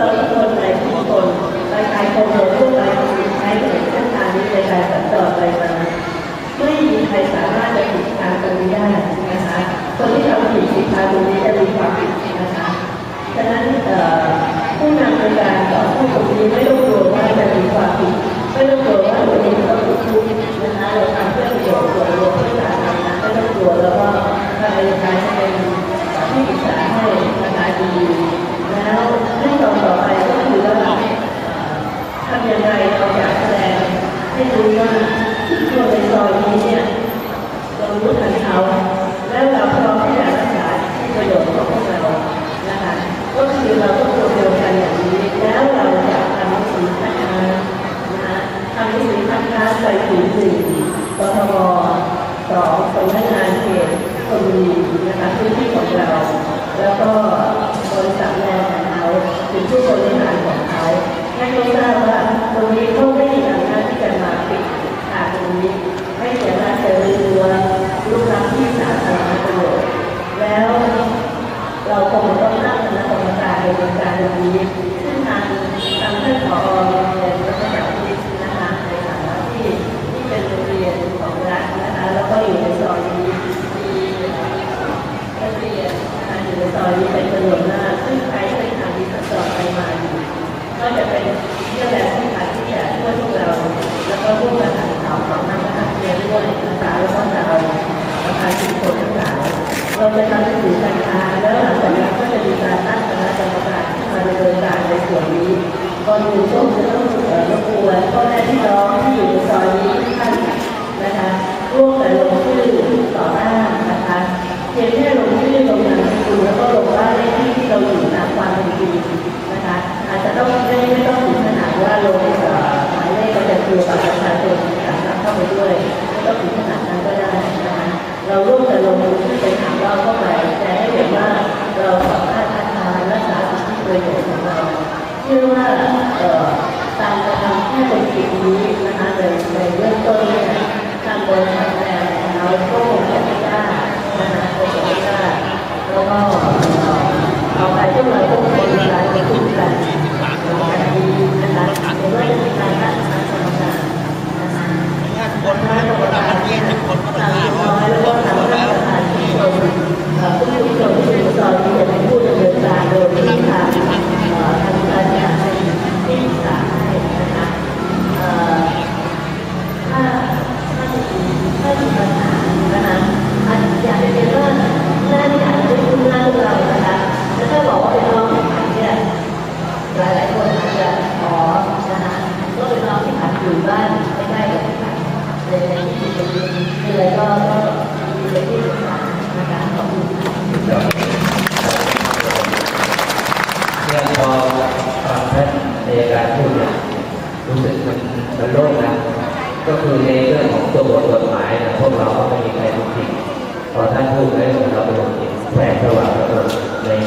Amém.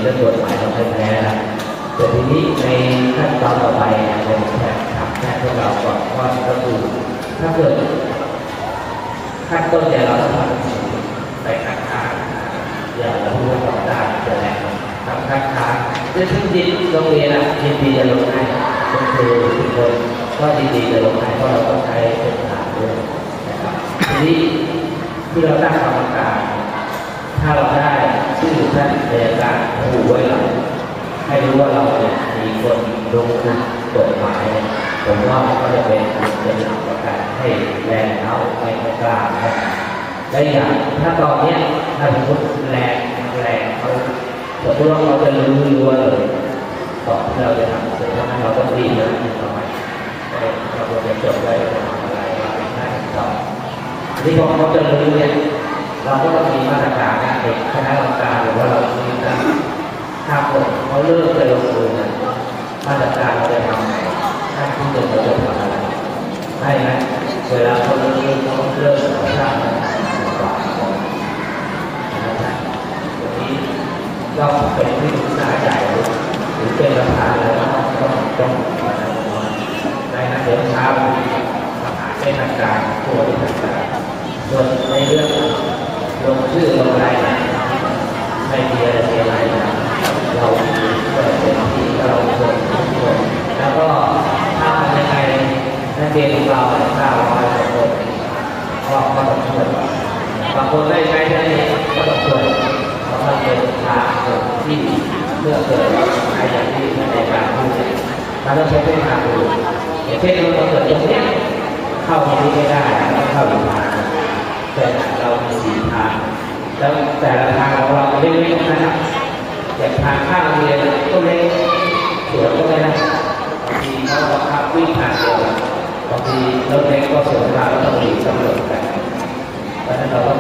จะตรวจกหมายเราแพ้แพ้แล้วแต่ทีนี้ในขั้นตอนต่อไปเป็นแค่ถามแค่พวกเราก่อนว่าก็คือถ้าเกิดขั้นต้นเนี่ยเราทำไปคัดค้างอย่าเราพูดต่อได้จะแรงทำค้างค้างจะซึ่งดินโรงเรียนนะทีนดีจะลงให้ก็คือทุกคนก็ดีดีจะลงให้เพราะเราต้องใช้เป็นฐานด้วยนะครับทีนี้ที่เราตั้งาำ บรรยากาศผูกไว้เราให้รู้ว่าเราเนี่ยมีคนลงทุนกฎหมายผมว่าก็จะเป็นเป็นหลักประกันให้แรงเขาไม่กล้าครับได้อย่างถ้าตอนนี้ถ้าพูดแรงแรงเขาสมติว่าเขาจะรู้รัวเลยตอบที่เราจะทำเสร็จแล้วเราต้องรีบเลยทำไมเราควรจะจบไว้ทำอะไรอะไรได้ต่อที่พอเขาจะรู้เนี่ย เราก็ต้องมีมาตรการเด็กคณะกรรมการหรือว่าเราชี้นะถ้าคนเขาเลิกไปลงทุนมาตรการเราจะทำไงท่านผู้เดินเราจะทำอะไรใช่ไหมเวลาเขาเลิกเขาเลิกเขาสร้างก็เป็นที่ปรึกษาใจหรือเป็นประธานแล้วก็ต้องในนั้นเดินเช้าหาในทางการตัวในทางการโดวนในเรื่อง ลงชื่อลงรายนะไม่มีอะไรเสียหานะเราเป็นที่เราควรทุกคนแล้วก็ถ้าในงไงนักเรียนของเราถ้าเราไปสอบูรณ์ก็ก็ต้องช่วยบางคนได้ใช้ได้ก็ต้องช่วยเพราะมันเป็นทางที่เพื่อเกิดใะรอย่างที่ในการพูดเราต้องใช้เป็นทางดูอย่างเช่นเราเกิดตรงนี้เข้าตรงนี้ไม่ได้เข้าอยู่มา แต่เรามีสี่ทาง แล้วแต่ละทางของเราเล็กๆนะครับอย่างทางข้างเรียนก็เล็กสวนก็ไม่ได้บางทีเขาบังคับวิ่งผ่านเดียวบางทีรถเล็กก็สวนทางแล้วต้องหลีกตำรวจกันเพราะฉะนั้นเราต้อง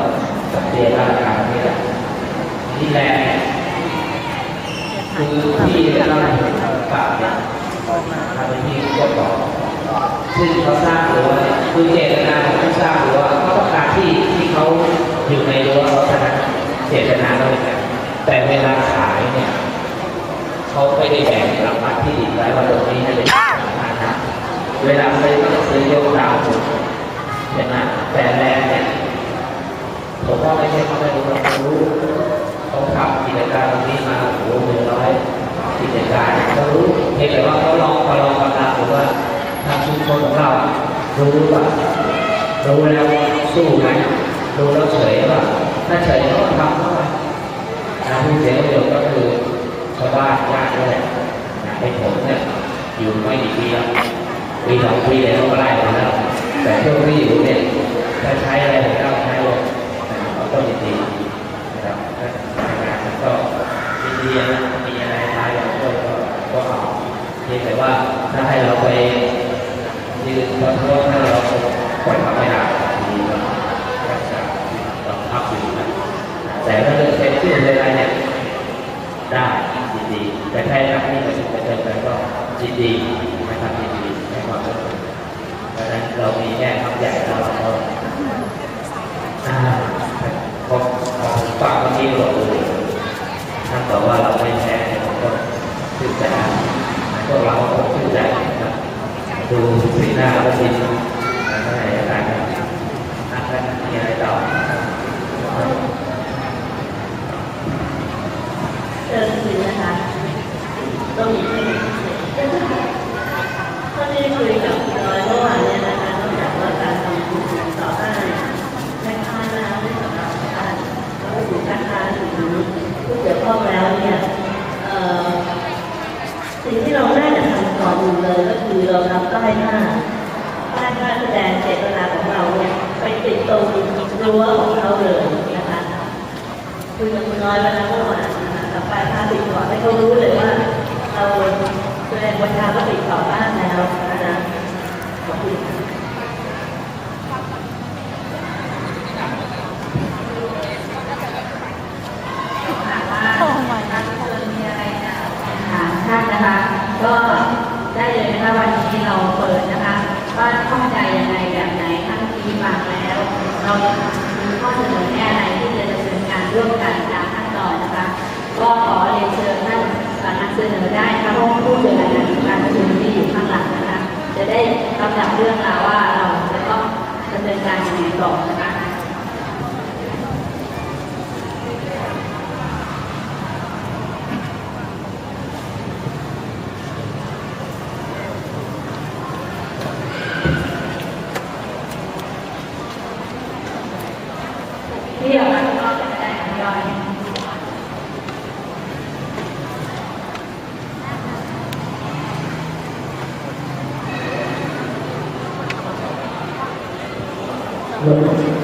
สังเกตว่าการนี้แหละนี่แหละคือที่เราปากเนี่ยทำเป็นที่ก็บอก ซึ่งเขาสร้างหรือว่าคือเจตนาของผู้สร้างหรือว่าเขาต้องการที่ที่เขาอยู่ในรั้วเขาเท่านั้นเจตนาเราเป็นแบบแต่เวลาขายเนี่ยเขาไม่ได้แบ่งรางวัลที่ดินไว้ว่าตรงนี้ให้เป็นของทางนะเวลาไปซื้อยกดาวเห็นไหมแต่แรงเนี่ยผมว่าไม่ใช่เขาไม่รู้เรารู้เขาทำกิจการตรงนี้มาโอ้โหหนึ่งร้อยกิจการเขารู้เพียงแต่ว่าเขาลอง ชนของเรารู้ปล่ารู้แล้วสู้ไหมรู้แล้วเฉยหรือเปล่าถ้าเฉยก็ทำเข้าไปนะผู้เสียประโยชน์ก็คือชาวบ้านญาตินี่แหละให้ผมเนี่ยอยู่ไม่กี่ปีแล้วปีสองปีเลยเขาก็ไล่มแล้วแต่ช่วงที่อยู่เนี่ยถ้าใช้อะไรผมก็ใช้เลยนะครับก็ยินดีนะครับถ้าทำงานก็ยินดีนะมีอะไรท้ายเราก็ก็เอาเพียงแต่ว่าถ้าให้เราไป ยืนขอโทษถ้าเราปล่อยเขาไม่ได้มีก็ก็จะต้องพักอยู่นะแต่ถ้าเรื่องเซ็นชื่ออะไรเนี่ยได้ยินดีแต่ถ้าทำนี่มันจะเป็นไปก็ยินดี สีหน้าแล้วดินอะไรอะไรกันนะครับมีอะไรต่อ เชิญคืนนะคะต้องมีให้ท่านได้คุยกับน้อยเมื่อวานเนี่ยนะคะนอกจากว่าการทำต่อต้านแม่ค้าแล้วไม่สำหรับการแล้วก็ถูกค้าค้าหรือผู้เกี่ยวข้องแล้วเนี่ยเอ่อสิ่งที่เราน่าจะทำก่อนอื่นเลยก็คือเราทำป้ายหน้าป้ายหน้าแสดงเจตนาของเราเนี่ยไปติดตรงรั้วของเขาเลยนะคะ คุยกับคุณน้อยแล้วนะเมื่อวานนะคะกับฝ่ายภาติดต่อให้เขารู้เลยว่า เราแสดงวันทาก็ติดต่อบ้านแล้วนะคะขอบคุณค่ะ ถามท่านนะคะ ก็ได้เลย นะคะวันนี้เราเปิดนะคะว่าข้องใจยังไงแบบไหนทั้งทีฟังแล้ว เรามีข้อเสนอแนะอะไรที่จะดำเนินการร่วมกันตามขั้นตอนนะคะก็ขอเรียนเชิญท่านสามารถเสนอได้ค่ะเพราะว่าผู้เสนอการการประชุมที่อยู่ข้างหลังนะคะ จะได้ลำดับเรื่องราวว่าเราจะต้องดำเนินการยังไงต่อนะคะ ที่เดียวกันก็จะได้ทยอย อะ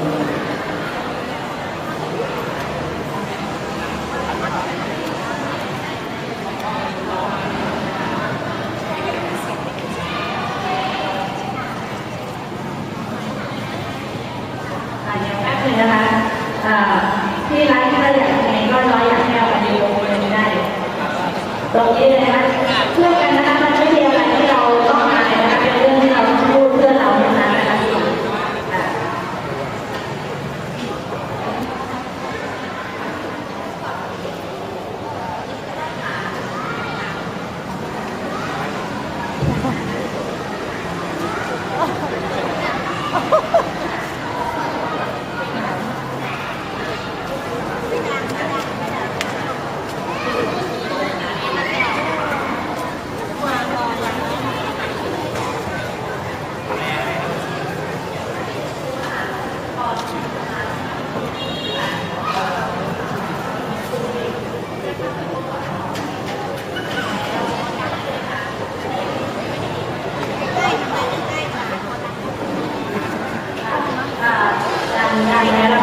ได้แล้ว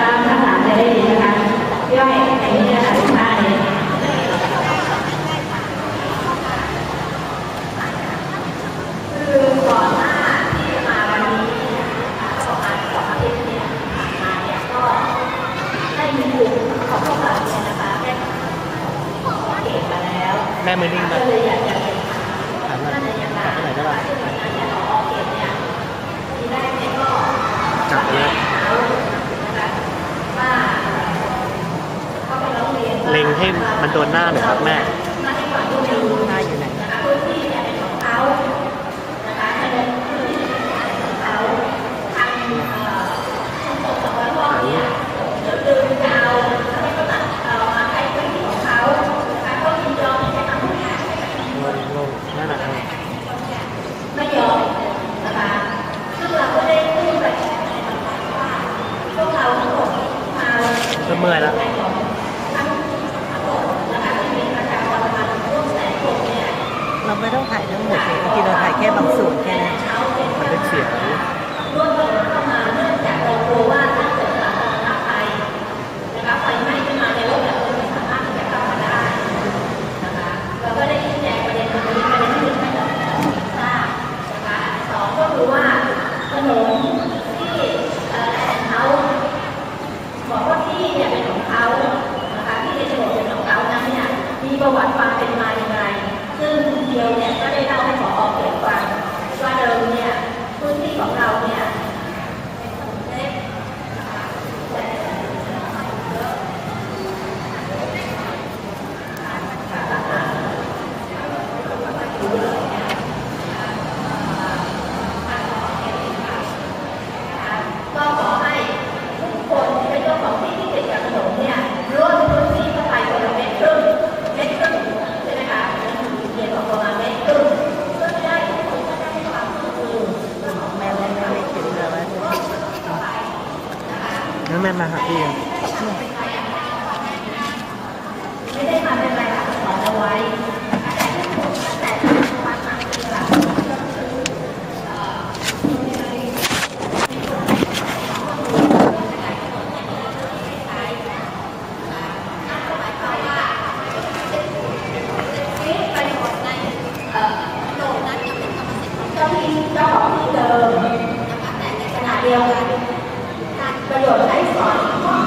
还有采访。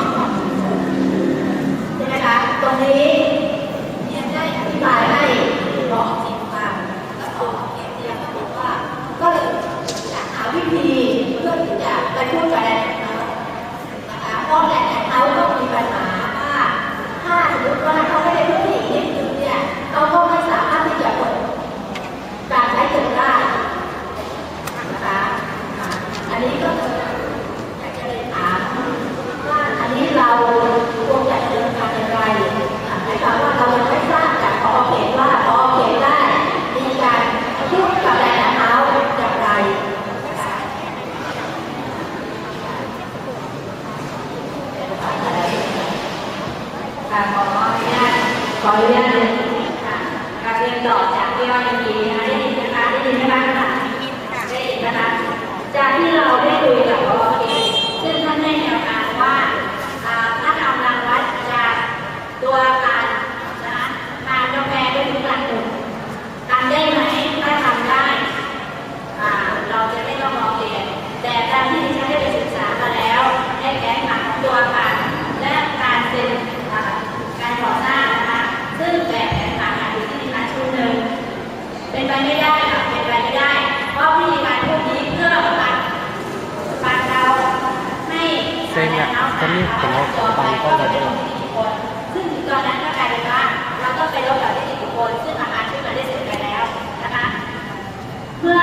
ไม่ได้ค่ะเป็นไปไม่ได้เพราะวิธีการพวกนี้เพื่อปัดปัดเราให้เซ็งอะก็นไปก็เอาตังก็มาด้วซึ่งตอนนั้นก็กลายเป็นว่าเราก็ไปลดเหล่านี้อีกคนซึ่งอาคารขึ้นมาได้เสร็จไปแล้วนะคะเพื่อ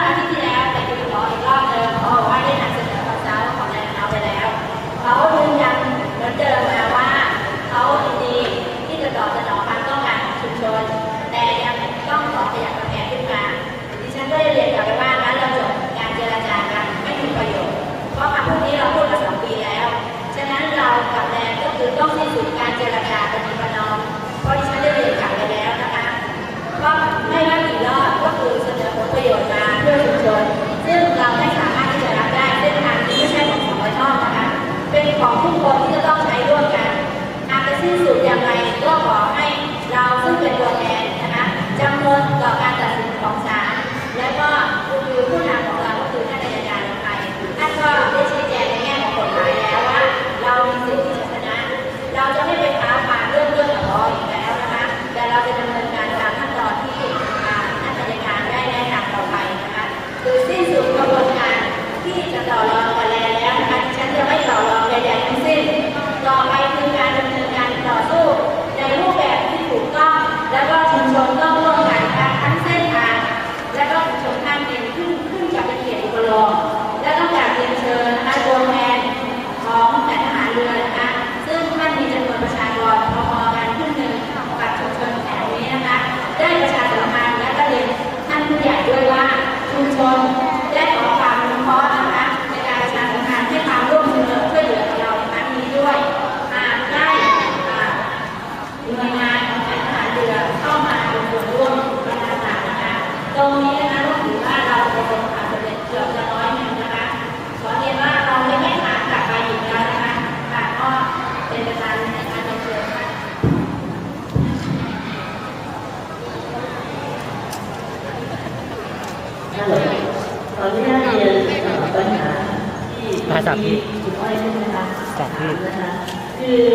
คือ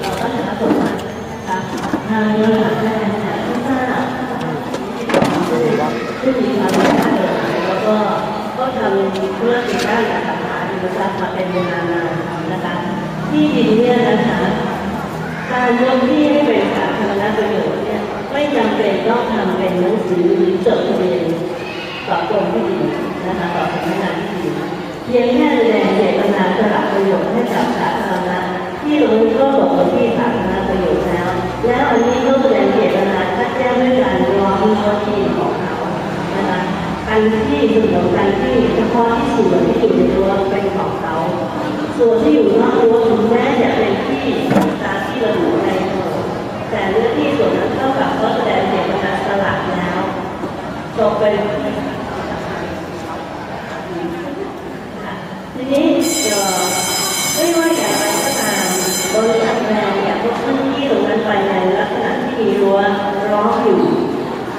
เอ่อปัญหากฎหมายนะคะทางบริหารแพทย์เนี่ยไม่ทราบซึ่งซึ่มีความรู้ด้านกฎหมายแล้วก็ก็ทำธุรกิจด้านอสังหาริมทรัพย์มาเป็นเวลานานนะคะที่ดินเนี่ยนะคะการยกที่ให้เป็นสาธารณประโยชน์เนี่ยไม่จำเป็นต้องทำเป็นหนังสือหรือจดทะเบียนต่อกรมที่ดินนะคะต่อสำนักงานที่ดินเพียงแค่แสดงเจตนาสละประโยชน์ให้กับสาธารณะ ที่ลงก็บอกว่าที่สาธารณประโยชน์แล้ว แล้วอันนี้ก็แสดงเจตนาชัดแจ้งด้วยการร้องข้อที่ของเขานะคะอันที่ส่วนของการที่เฉพาะที่ส่วนที่อยู่ในรั้วเป็นของเขาส่วนที่อยู่นอกรั้วถึงแม้จะเป็นที่ตามที่ระบุในโฉนดแต่เนื้องที่ส่วนนั้นเท่ากับก็แสดงเจตนาสละแล้วตกเป็นทีนี้เอ่อไม่ว่าอย่างไรก็ตามบริษัทแบรนด์เนี่ยพวกพื้นที่ตรงนั้นไปในลักษณะที่มีรั้วล้อมอยู่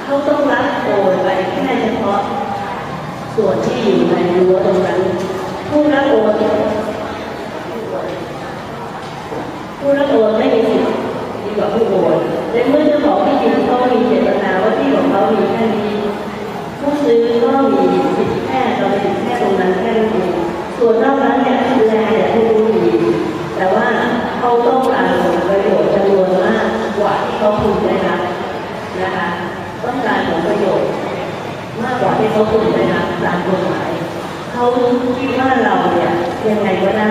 เขาต้องรับโอนไปแค่เฉพาะ ส่วนที่อยู่ในรั้วตรงนั้นผู้รับโอนผู้รับโอนไม่มีสิทธิ์ดีกว่าผู้โอนในเมื่อเจ้าของที่ดินเขามีเจตนาว่าที่ของเขามีแค่นี้ผู้ซื้อก็มีสิทธิ์แค่เราไปถึงแค่ตรงนั้นแค่นั้นเองส่วนนอกนั้นเนี่ยดูแลเนี่ยผู้รู้ดีแต่ว่า เขาต้องการผลประโยชน์จำนวนมากกว่าที่เขาพึงได้รับนะคะ ต้องการผลประโยชน์มากกว่าที่เขาควรได้รับตามกฎหมายเขาคิดว่าเราเนี่ยยังไงก็ได้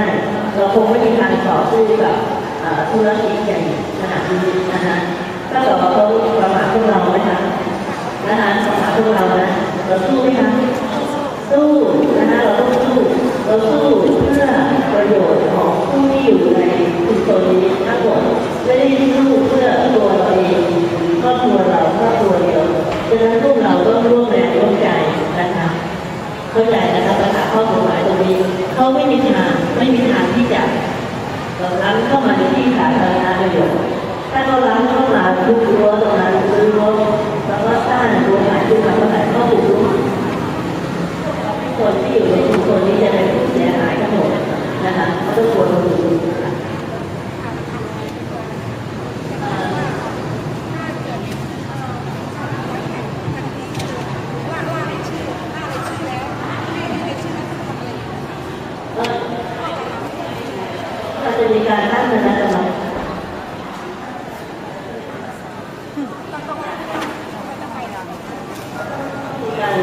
เราคงไม่มีการต่อสู้กับธุรกิจใหญ่ขนาดนี้นะคะถ้าเราเขาประมาทพวกเราไหมคะนะคะประมาทพวกเรานะเราสู้ไหมคะสู้นะคะเราต้องสู้เราสู้เพื่อประโยชน์ของผู้ที่อยู่ใน ชุมชนนี้ทั้งหมดไม่ได้สู้เพื่อตัวเราเองครอบครัวเราครอบครัวเดียวฉะนั้นพวกเราต้องร่วมแรงร่วมใจนะคะเข้าใจนะครับปัญหาข้อกฎหมายตรงนี้เขาไม่มีทางไม่มีทางที่จะล้ำเข้ามาในที่สาธารณประโยชน์ถ้าเขาล้ำเข้ามาทุกรั้วตรงนั้นหรือรั้วแล้วก็สร้างรั้วใหม่ขึ้นมาเมื่อไหร่ก็ถูกรู้คนที่อยู่ในชุมชนนี้จะเป็นผู้เสียหายทั้งหมดนะคะเขาต้องควรรู้ค่ะก็จะมีการตั้งคณะกรรมการ มีการ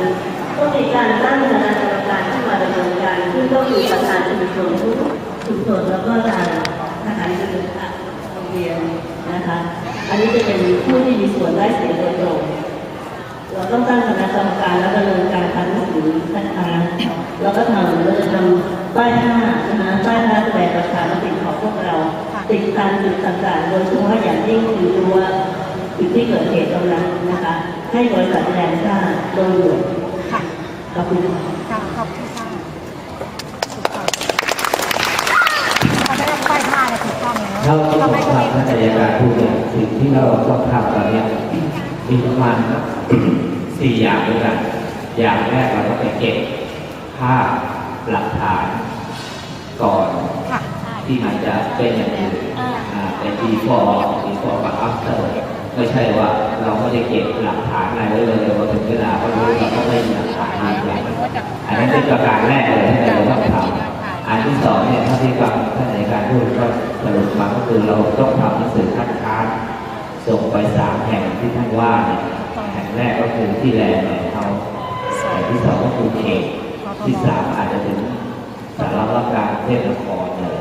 ต้องมีการตั้งคณะกรรมการขึ้นมาดำเนินการซึ่งต้องมีประธานชุมชนทุกชุมชนแล้วก็ทางทหารเรือโรงเรียนนะคะ อันนี้จะเป็นผู้ที่มีส่วนได้เสียโดยตรง เราต้องตั้งคณะกรรมการแล้วดำเนินการทางหนังสือคัดค้านเราก็ทำเราจะทำป้ายผ้านะคะป้ายผ้าแสดงประชามติของพวกเราติดตามจุดต่างๆโดยเฉพาะอย่างยิ่งคือรั้วจุดที่เกิดเหตุตรงนั้นนะคะ ให้บริษัทแรงชาติโดยด่วนค่ะขอบคุณค่ะค่ะขอบคุณค่ะถูกต้องเขาได้ป้ายผ้าเนี่ยถูกต้องแล้วเท่าที่ผทำมไมก็ทำไม่ท่านอัยการพูดเนี่ยสิ่งที่เราต้องทำตอนเนี้ยมี ประมาณสี่อย่างด้วยกันอย่างแรกเราต้องไปเก็บภาพหลักฐานก่อนค่ะที่มันจะเป็นอย่างอื่นอ่าเป็น before before กับ after ไม่ใช่ว่าเราไม่ได้เก็บหลักฐานอะไรไว้เลยพอถึงเวลาก็รู้เราก็ไม่มีหลักฐานอะไรอันนั้นเป็นประการแรกเลยที่เราต้องทำอันที่สองเนี่ยถ้าที่ฟังท่านในการพูดก็สรุปมาก็คือเราต้องทำหนังสือคัดค้าน ส่งไปสามแห่งที่ท่านว่าเนี่ยแห่งแรกก็คือที่แลนด์เนี่ยเขาแห่งที่สองก็คือเขตที่สามอาจจะถึงสารวัตรการเทพนครเลย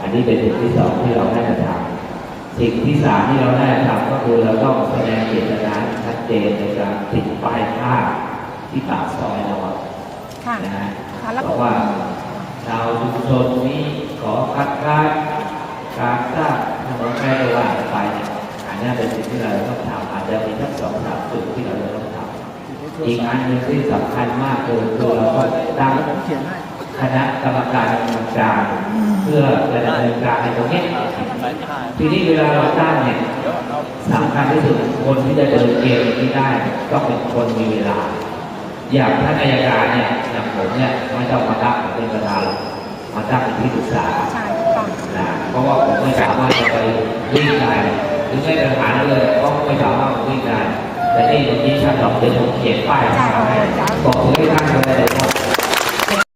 อันนี้เป็นสิ่งที่สองที่เราได้จะทำสิ่งที่สามที่เราได้ทำก็คือเราต้องแสดงเจตนาชัดเจนในการติดป้ายผ้าที่ปากซอยเราอะค่ะนะฮะค่ะแล้วบก็อกว่าชาวชุมชนนี้ขอคัดค้านการสร้างถนนแม่ระหว่างไปเนี่ยอันนี้เป็นสิ่งที่เราต้องทำอาจจะมีทั้งสองสามจุดที่เราจะต้องทำอีกอันหนึ่งที่สำคัญมากคือคือเราก็ตั้งคณะกรรมการดำเนินการเพื่อจะดำเนินการในตรงนี้ทีนี้เวลาเราตั้งเนี่ยสำคัญที่สุดคนที่จะเดินเกมนี้ได้ต้องเป็นคนมีเวลา อย่างท่านอัยการเนี่ยอย่างผมเนี่ยไม่ต้องมาตั้งเป็นประธานหรอกมาตั้งเป็นที่ปรึกษาใช่ถูกต้องนะเพราะว่าผมไม่สามารถจะไปวิ่งได้ หรือไม่เป็นปัญหาเลยเพราะไม่สามารถวิ่งได้แต่นี่ตรงนี้ท่านลองเดินผมเขียนป้ายมาให้บอกให้ท่านเลย